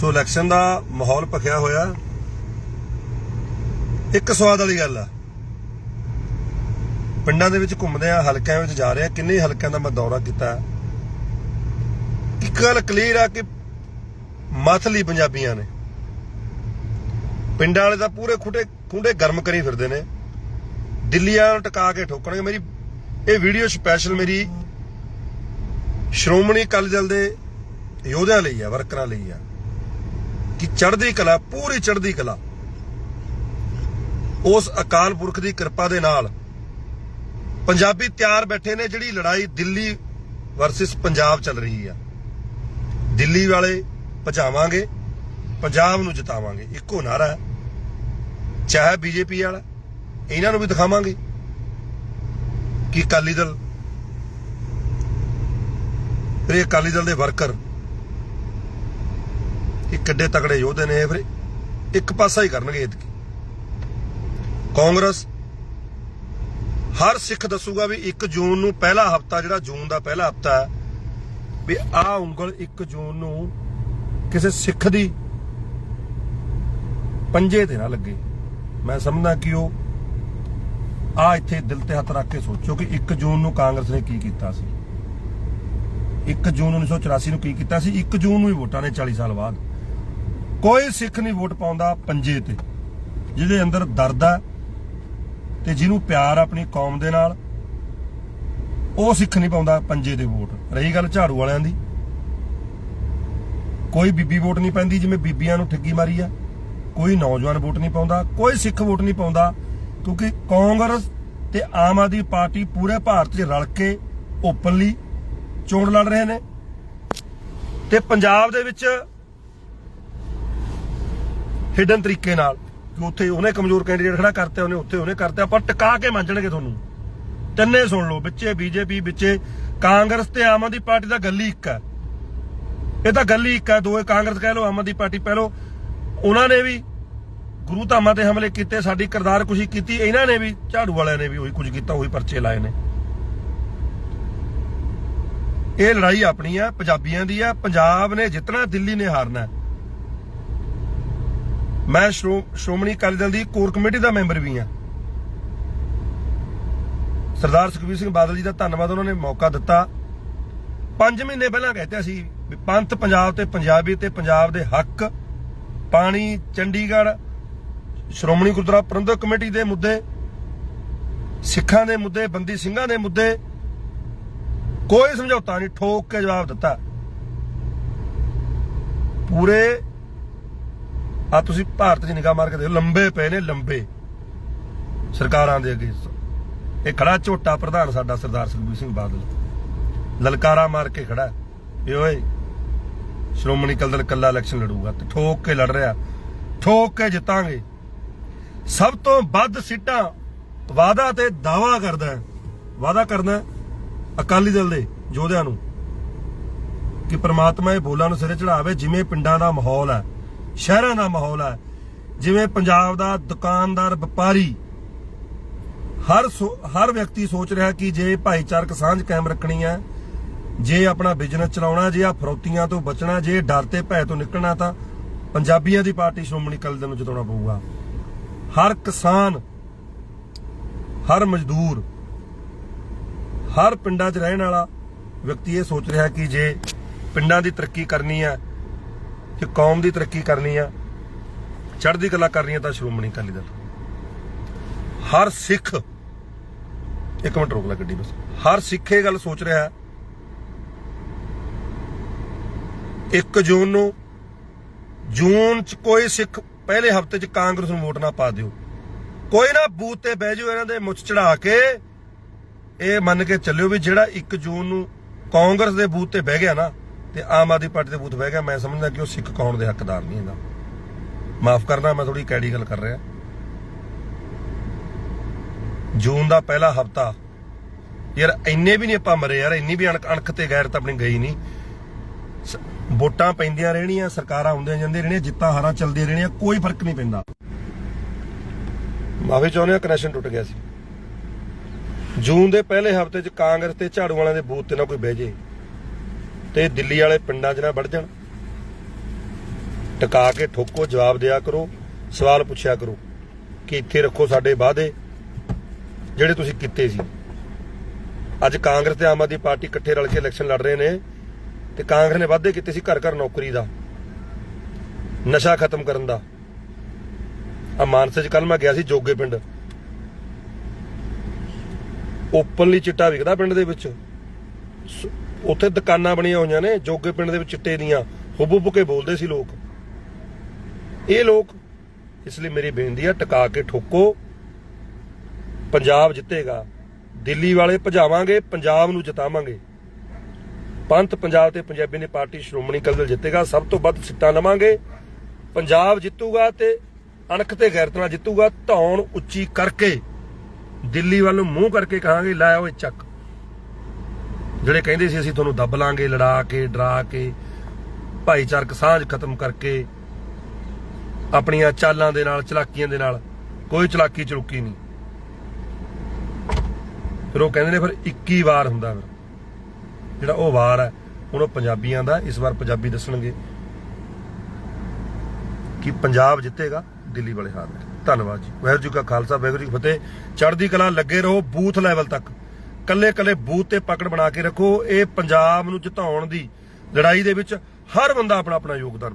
ਸੋ election ਦਾ ਮਾਹੌਲ ਭਖਿਆ ਹੋਇਆ। ਇੱਕ ਸਵਾਦ ਵਾਲੀ ਗੱਲ ਆ। ਪਿੰਡਾਂ ਦੇ ਵਿੱਚ ਘੁੰਮਦੇ ਆ, ਹਲਕਿਆਂ ਵਿੱਚ ਜਾ ਰਿਹਾ ਕਿੰਨੇ ਹਲਕਿਆਂ ਦਾ ਮੈਂ ਦੌਰਾ ਕੀਤਾ। ਹੈ। ਇੱਕ ਗੱਲ ਕਲੀਅਰ ਆ ਕਿ ਮਥਲੀ ਪੰਜਾਬੀਆਂ ਨੇ। ਪਿੰਡਾਂ ਵਾਲੇ ਤਾਂ ਪੂਰੇ ਖੁੱਡੇ ਖੁੰਡੇ ਗਰਮ ਕਰੀ ਫਿਰਦੇ ਨੇ। ਦਿੱਲੀ ਵਾਲਿਆਂ ਨੂੰ ਟਿਕਾ ਕੇ ਠੋਕਣਗੇ। ਮੇਰੀ ਇਹ ਵੀਡੀਓ ਸਪੈਸ਼ਲ ਮੇਰੀ ਸ਼੍ਰੋਮਣੀ ਅਕਾਲੀ ਦਲ ਦੇ ਯੋਧਿਆਂ ਲਈ ਆ, ਵਰਕਰਾਂ ਲਈ ਆ। ਕਿ ਚੜ੍ਹਦੀ ਕਲਾ, ਪੂਰੀ ਚੜ੍ਹਦੀ ਕਲਾ। ਉਸ ਅਕਾਲ ਪੁਰਖ ਦੀ ਕਿਰਪਾ ਦੇ ਨਾਲ ਪੰਜਾਬੀ ਤਿਆਰ ਬੈਠੇ ਨੇ ਜਿਹੜੀ ਲੜਾਈ ਦਿੱਲੀ ਵਰਸਸ ਪੰਜਾਬ ਚੱਲ ਰਹੀ ਆ। ਦਿੱਲੀ ਵਾਲੇ ਭਜਾਵਾਂਗੇ, ਪੰਜਾਬ ਨੂੰ ਜਿਤਾਵਾਂਗੇ। ਇੱਕੋ ਨਾਰਾ ਹੈ। ਚਾਹੇ ਬੀਜੇਪੀ ਵਾਲਾ, ਇਹਨਾਂ ਨੂੰ ਵੀ ਦਿਖਾਵਾਂਗੇ ਕਿ ਅਕਾਲੀ ਦਲ, ਇਹ ਅਕਾਲੀ ਦਲ ਦੇ ਵਰਕਰ ਇਹ ਕਿੱਡੇ ਤਕੜੇ ਯੋਧੇ ਨੇ ਫਿਰ ਇੱਕ ਪਾਸਾ ਹੀ ਕਰਨਗੇ ਇਤਕੀ ਕਾਂਗਰਸ ਹਰ ਸਿੱਖ ਦੱਸੂਗਾ ਵੀ 1 ਜੂਨ ਨੂੰ ਪਹਿਲਾ ਹਫਤਾ, ਜਿਹੜਾ ਜੂਨ ਦਾ ਪਹਿਲਾ ਹਫਤਾ ਹੈ, ਵੀ ਆ ਉਂਗਲ 1 ਜੂਨ ਨੂੰ ਕਿਸੇ ਸਿੱਖ ਦੀ ਪੰਜੇ ਤੇ ਨਾ ਲੱਗੇ। ਮੈਂ ਸਮਝਦਾ ਕਿ ਉਹ ਆ ਇੱਥੇ ਦਿਲ ਤੇ ਹੱਥ ਰੱਖ ਕੇ ਸੋਚੋ ਕਿ 1 ਜੂਨ ਨੂੰ ਕਾਂਗਰਸ ਨੇ ਕੀ ਕੀਤਾ ਸੀ। 1 ਜੂਨ 1984 ਨੂੰ ਕੀ ਕੀਤਾ ਸੀ? 1 ਜੂਨ ਨੂੰ ਹੀ ਵੋਟਾਂ ਨੇ 40 ਸਾਲ ਬਾਅਦ। ਕੋਈ ਸਿੱਖ ਨਹੀਂ ਵੋਟ ਪਾਉਂਦਾ ਪੰਜੇ ਤੇ, ਜਿਹਦੇ ਅੰਦਰ ਦਰਦ ਆ ਤੇ ਜਿਹਨੂੰ ਪਿਆਰ ਆਪਣੀ ਕੌਮ ਦੇ ਨਾਲ, ਉਹ ਸਿੱਖ ਨਹੀਂ ਪਾਉਂਦਾ ਪੰਜੇ ਦੇ ਵੋਟ। ਰਹੀ ਗੱਲ ਝਾੜੂ ਵਾਲਿਆਂ ਦੀ। ਕੋਈ ਬੀਬੀ ਵੋਟ ਨਹੀਂ ਪੈਂਦੀ ਜਿਵੇਂ ਬੀਬੀਆਂ ਨੂੰ ਠੱਗੀ ਮਾਰੀ ਆ। ਕੋਈ ਨੌਜਵਾਨ ਵੋਟ ਨਹੀਂ ਪਾਉਂਦਾ, ਕੋਈ ਸਿੱਖ ਵੋਟ ਨਹੀਂ ਪਾਉਂਦਾ, ਕਿਉਂਕਿ ਕਾਂਗਰਸ ਤੇ ਆਮ ਆਦਮੀ ਪਾਰਟੀ ਪੂਰੇ ਭਾਰਤ 'ਚ ਰਲ ਕੇ ਓਪਨਲੀ ਚੋਣ ਲੜ ਰਹੇ ਨੇ। ਤੇ ਪੰਜਾਬ ਦੇ ਵਿੱਚ ਹਿਡਨ ਤਰੀਕੇ ਨਾਲ ਕਿ ਉੱਥੇ ਉਹਨੇ ਕਮਜ਼ੋਰ ਕੈਂਡੀਡੇਟ ਖੜਾ ਕਰਤੇ, ਉਹਨੇ ਉੱਥੇ ਉਹਨੇ ਕਰਤੇ, ਆਪਾਂ ਟਿਕਾ ਕੇ ਮੰਨਣਗੇ ਤੁਹਾਨੂੰ। ਤਿੰਨੇ ਸੁਣ ਲਓ, ਵਿੱਚੇ ਬੀਜੇਪੀ, ਵਿੱਚੇ ਕਾਂਗਰਸ ਤੇ ਆਮ ਆਦਮੀ ਪਾਰਟੀ ਦਾ ਗੱਲ ਇੱਕ ਹੈ। ਇਹ ਤਾਂ ਗੱਲ ਇੱਕ ਹੈ ਦੋਏ ਕਾਂਗਰਸ ਕਹਿ ਲਓ, ਆਮ ਆਦਮੀ ਪਾਰਟੀ ਕਹਿ ਲਓ ਉਹਨਾਂ ਨੇ ਵੀ ਗੁਰੂ ਧਾਮਾਂ ਤੇ ਹਮਲੇ ਕੀਤੇ, ਸਾਡੀ ਕਰਦਾਰ ਕੁਸ਼ੀ ਕੀਤੀ, ਇਹਨਾਂ ਨੇ ਵੀ, ਝਾੜੂ ਵਾਲਿਆਂ ਨੇ ਵੀ ਉਹੀ ਕੁਝ ਕੀਤਾ, ਉਹੀ ਪਰਚੇ ਲਾਏ ਨੇ। ਇਹ ਲੜਾਈ ਆਪਣੀ ਆ ਪੰਜਾਬੀਆਂ ਦੀ ਆ ਪੰਜਾਬ ਨੇ ਜਿੱਤਣਾ ਦਿੱਲੀ ਨੇ ਹਾਰਨਾ ਮੈਂ ਸ਼੍ਰੋ- ਸ਼੍ਰੋਮਣੀ ਅਕਾਲੀ ਦਲ ਦੀ ਕੋਰ ਕਮੇਟੀ ਦਾ ਮੈਂਬਰ ਵੀ ਹਾਂ। ਸਰਦਾਰ ਸੁਖਬੀਰ ਸਿੰਘ ਬਾਦਲ ਜੀ ਦਾ ਧੰਨਵਾਦ ਉਹਨਾਂ ਨੇ ਮੌਕਾ ਦਿੱਤਾ। 5 ਮਹੀਨੇ ਪਹਿਲਾਂ ਕਹਿੰਦੇ ਸੀ ਵੀ ਪੰਥ ਪੰਜਾਬ ਤੇ ਪੰਜਾਬੀ ਤੇ ਪੰਜਾਬ ਦੇ ਹੱਕ, ਪਾਣੀ, ਚੰਡੀਗੜ੍ਹ, ਸ਼੍ਰੋਮਣੀ ਗੁਰਦੁਆਰਾ ਪ੍ਰਬੰਧਕ ਕਮੇਟੀ ਦੇ ਮੁੱਦੇ, ਸਿੱਖਾਂ ਦੇ ਮੁੱਦੇ, ਬੰਦੀ ਸਿੰਘਾਂ ਦੇ ਮੁੱਦੇ, ਕੋਈ ਸਮਝੌਤਾ ਨਹੀਂ, ਠੋਕ ਕੇ ਜਵਾਬ ਦਿੱਤਾ। ਪੂਰੇ ਆ ਤੁਸੀਂ ਭਾਰਤ ਚ ਨਿਗਾਹ ਮਾਰ ਕੇ ਦੇਖੋ, ਲੰਬੇ ਪਏ ਨੇ, ਲੰਬੇ। ਸਰਕਾਰਾਂ ਦੇ ਅੱਗੇ। ਇਹ ਖੜਾ ਝੋਟਾ ਪ੍ਰਧਾਨ ਸਾਡਾ ਸਰਦਾਰ ਸੁਖਬੀਰ ਸਿੰਘ ਬਾਦਲ। ਲਲਕਾਰਾ ਮਾਰ ਕੇ ਖੜਾ। ਵੀ ਓਏ, ਸ਼੍ਰੋਮਣੀ ਅਕਾਲੀ ਦਲ ਕੱਲਾ ਇਲੈਕਸ਼ਨ ਲੜੂਗਾ, ਤੇ ਠੋਕ ਕੇ ਲੜ ਰਿਹਾ। ਠੋਕ ਕੇ ਜਿੱਤਾਂਗੇ। ਸਭ ਤੋਂ ਵੱਧ ਸੀਟਾਂ ਵਾਅਦਾ ਤੇ ਦਾਵਾ ਕਰਦਾ ਹੈ। ਵਾਅਦਾ ਕਰਦਾ ਅਕਾਲੀ ਦਲ ਦੇ, ਯੋਧਿਆਂ ਨੂੰ। ਕਿ ਪ੍ਰਮਾਤਮਾ ਇਹ ਬੋਲਾਂ ਨੂੰ ਸਿਰੇ ਚੜਾਵੇ ਜਿਵੇਂ ਪਿੰਡਾਂ ਦਾ ਮਾਹੌਲ ਹੈ। ਸ਼ਹਿਰਾਂ ਦਾ ਮਾਹੌਲ ਹੈ। ਜਿਵੇਂ ਪੰਜਾਬ ਦਾ ਦੁਕਾਨਦਾਰ ਵਪਾਰੀ। ਹਰ ਹਰ ਵਿਅਕਤੀ ਸੋਚ ਰਿਹਾ ਕਿ ਜੇ ਭਾਈਚਾਰਕ ਸਾਂਝ ਕਾਇਮ ਰੱਖਣੀ ਹੈ, ਜੇ ਆਪਣਾ ਬਿਜ਼ਨਸ ਚਲਾਉਣਾ, ਜੇ ਆ ਫਰੌਤੀਆਂ ਤੋਂ ਬਚਣਾ, ਜੇ ਡਰ ਤੇ ਭੈ ਤੋਂ ਨਿਕਲਣਾ, ਤਾਂ ਪੰਜਾਬੀਆਂ ਦੀ ਪਾਰਟੀ ਸ਼੍ਰੋਮਣੀ ਅਕਾਲੀ ਦਲ ਨੂੰ ਜਿਤਾਉਣਾ ਪਊਗਾ। ਹਰ ਕਿਸਾਨ, ਹਰ ਮਜ਼ਦੂਰ, ਹਰ ਪਿੰਡਾਂ 'ਚ ਰਹਿਣ ਵਾਲਾ ਵਿਅਕਤੀ ਇਹ ਸੋਚ ਰਿਹਾ ਕਿ ਜੇ ਪਿੰਡਾਂ ਦੀ ਤਰੱਕੀ ਕਰਨੀ ਹੈ ਜੇ ਕੌਮ ਦੀ ਤਰੱਕੀ ਕਰਨੀ ਆ, ਚੜ੍ਹਦੀ ਕਲਾ ਕਰਨੀ ਆ ਤਾਂ ਸ਼੍ਰੋਮਣੀ ਅਕਾਲੀ ਦਲ। ਹਰ ਸਿੱਖ, ਇੱਕ ਮਿੰਟ ਰੋਕ ਲੈ ਗੱਡੀ ਬਸ। ਹਰ ਸਿੱਖ ਇਹ ਗੱਲ ਸੋਚ ਰਿਹਾ ਹੈ 1 ਜੂਨ ਨੂੰ, ਜੂਨ ਚ ਕੋਈ ਸਿੱਖ ਪਹਿਲੇ ਹਫ਼ਤੇ ਚ ਕਾਂਗਰਸ ਨੂੰ ਵੋਟ ਨਾ ਪਾ ਦਿਓ। ਕੋਈ ਨਾ ਬੂਥ ਤੇ ਬਹਿ ਜਾਓ ਇਹਨਾਂ ਦੇ ਮੁੱਛ ਚੜਾ ਕੇ, ਇਹ ਮੰਨ ਕੇ ਚੱਲਿਓ ਵੀ ਜਿਹੜਾ 1 ਜੂਨ ਨੂੰ ਕਾਂਗਰਸ ਦੇ ਬੂਥ ਤੇ ਬਹਿ ਗਿਆ ਨਾ ਤੇ ਆਮ ਆਦਮੀ ਪਾਰਟੀ ਦੇ ਬੂਥ ਬਹਿ ਗਿਆ, ਮੈਂ ਸਮਝਦਾ ਕਿ ਉਹ ਸਿੱਖ ਕੌਣ ਦੇ ਹੱਕਦਾਰ ਨਹੀਂ ਹੈਗਾ। ਮਾਫ ਕਰਨਾ, ਮੈਂ ਥੋੜੀ ਕੈੜੀ ਗੱਲ ਕਰ ਰਿਹਾ। ਜੂਨ ਦਾ ਪਹਿਲਾ ਹਫਤਾ, ਯਾਰ ਇੰਨੇ ਵੀ ਨਹੀਂ ਆਪਾਂ ਮਰੇ, ਯਾਰ ਇੰਨੀ ਵੀ ਅਣਖ ਤੇ ਗੈਰਤ ਆਪਣੀ ਗਈ ਨਹੀਂ। ਵੋਟਾਂ ਪੈਂਦੀਆਂ ਰਹਿਣੀਆਂ, ਸਰਕਾਰਾਂ ਆਉਂਦੀਆਂ ਜਾਂਦੀਆਂ ਰਹਿਣੀਆਂ, ਜਿੱਤਾਂ ਹਾਰਾਂ ਚੱਲਦੀਆਂ ਰਹਿਣੀਆਂ, ਕੋਈ ਫ਼ਰਕ ਨਹੀਂ ਪੈਂਦਾ। ਮਾਵੇ ਚਾਹੁੰਦੇ ਕਨੈਕਸ਼ਨ ਟੁੱਟ ਗਿਆ ਸੀ। ਜੂਨ ਦੇ ਪਹਿਲੇ ਹਫ਼ਤੇ 'ਚ ਕਾਂਗਰਸ ਤੇ ਝਾੜੂ ਵਾਲਿਆਂ ਦੇ ਬੂਥ ਤੇ ਨਾ ਕੋਈ ਬਹਿ ਜੇ। ਤੇ ਦਿੱਲੀ ਵਾਲੇ ਪਿੰਡਾਂ 'ਚ ਨਾ ਵੜ ਜਾਣ। ਟਿਕਾ ਕੇ ਠੋਕੋ, ਜਵਾਬ ਦਿਆ ਕਰੋ, ਸਵਾਲ ਪੁੱਛਿਆ ਕਰੋ ਕਿ ਇੱਥੇ ਰੱਖੋ ਸਾਡੇ ਵਾਅਦੇ, ਜਿਹੜੇ ਤੁਸੀਂ ਕੀਤੇ ਸੀ। ਅੱਜ ਕਾਂਗਰਸ ਤੇ ਆਮ ਆਦਮੀ ਪਾਰਟੀ ਇਕੱਠੇ ਰਲ ਕੇ ਇਲੈਕਸ਼ਨ ਲੜ ਰਹੇ ਨੇ ਤੇ ਕਾਂਗਰਸ ਨੇ ਵਾਅਦੇ ਕੀਤੇ ਸੀ ਘਰ ਘਰ ਨੌਕਰੀ ਦਾ, ਨਸ਼ਾ ਖਤਮ ਕਰਨ ਦਾ। ਆ ਮਾਨਸੇ ਚ ਕੱਲ ਮੈਂ ਗਿਆ ਸੀ ਜੋਗੇ ਪਿੰਡ। ਓਪਨਲੀ ਚਿੱਟਾ ਵਿਕਦਾ ਪਿੰਡ ਦੇ ਵਿੱਚ। ਉੱਥੇ ਦੁਕਾਨਾਂ ਬਣੀਆਂ ਹੋਈਆਂ ਨੇ, ਜੋਗੇ ਪਿੰਡ ਦੇ ਵਿੱਚ ਚਿੱਟੇ ਦੀਆਂ। ਹੁਬ ਕੇ ਬੋਲਦੇ ਸੀ ਲੋਕ। ਇਹ ਲੋਕ, ਇਸ ਲਈ ਮੇਰੀ ਬੇਨਤੀ ਆ, ਟਿਕਾ ਕੇ ਠੋਕੋ। ਪੰਜਾਬ ਜਿੱਤੇਗਾ। ਦਿੱਲੀ ਵਾਲੇ ਭਜਾਵਾਂਗੇ, ਪੰਜਾਬ ਨੂੰ ਜਿਤਾਵਾਂਗੇ। ਪੰਥ ਪੰਜਾਬ ਤੇ ਪੰਜਾਬੀ ਨੇ ਪਾਰਟੀ ਸ਼੍ਰੋਮਣੀ ਅਕਾਲੀ ਦਲ ਜਿੱਤੇਗਾ, ਸਭ ਤੋਂ ਵੱਧ ਸੀਟਾਂ ਲਵਾਂਗੇ। ਪੰਜਾਬ ਜਿੱਤੂਗਾ ਤੇ ਅਣਖ ਤੇ ਗੈਰਤ ਨਾਲ ਜਿੱਤੂਗਾ, ਧੌਣ ਉੱਚੀ ਕਰਕੇ। ਦਿੱਲੀ ਵੱਲ ਨੂੰ ਮੂੰਹ ਕਰਕੇ ਕਹਾਂਗੇ ਲਾਇਆ ਓਏ ਚੱਕ। ਜਿਹੜੇ ਕਹਿੰਦੇ ਸੀ ਅਸੀਂ ਤੁਹਾਨੂੰ ਦੱਬ ਲਾਂਗੇ, ਲੜਾ ਕੇ, ਡਰਾ ਕੇ, ਭਾਈਚਾਰਕ ਸਾਂਝ ਖਤਮ ਕਰਕੇ, ਆਪਣੀਆਂ ਚਾਲਾਂ ਦੇ ਨਾਲ, ਚਲਾਕੀਆਂ ਦੇ ਨਾਲ, ਕੋਈ ਚਲਾਕੀ ਚਲੁਕੀ ਨਹੀਂ। ਫਿਰ ਉਹ ਕਹਿੰਦੇ ਨੇ ਫਿਰ 21 ਵਾਰ ਹੁੰਦਾ ਫਿਰ ਜਿਹੜਾ ਉਹ ਵਾਰ ਹੈ, ਹੁਣ ਉਹ ਪੰਜਾਬੀਆਂ ਦਾ, ਇਸ ਵਾਰ ਪੰਜਾਬੀ ਦੱਸਣਗੇ ਕਿ ਪੰਜਾਬ ਜਿੱਤੇਗਾ, ਦਿੱਲੀ ਵਾਲੇ ਹਾਰਨਗੇ ਧੰਨਵਾਦ ਜੀ। ਵਾਹਿਗੁਰੂ ਜੀ ਕਾ ਖਾਲਸਾ, ਵਾਹਿਗੁਰੂ ਜੀ ਫਤਿਹ। ਚੜ੍ਹਦੀ ਕਲਾ, ਲੱਗੇ ਰਹੋ, ਬੂਥ ਲੈਵਲ ਤੱਕ। ਕੱਲੇ ਕੱਲੇ ਬੂਥ ਤੇ ਪਕੜ ਬਣਾ ਕੇ ਰੱਖੋ। ਇਹ ਪੰਜਾਬ ਨੂੰ ਜਿਤਾਉਣ ਦੀ ਲੜਾਈ ਦੇ ਵਿੱਚ ਹਰ ਬੰਦਾ ਆਪਣਾ ਆਪਣਾ ਯੋਗਦਾਨ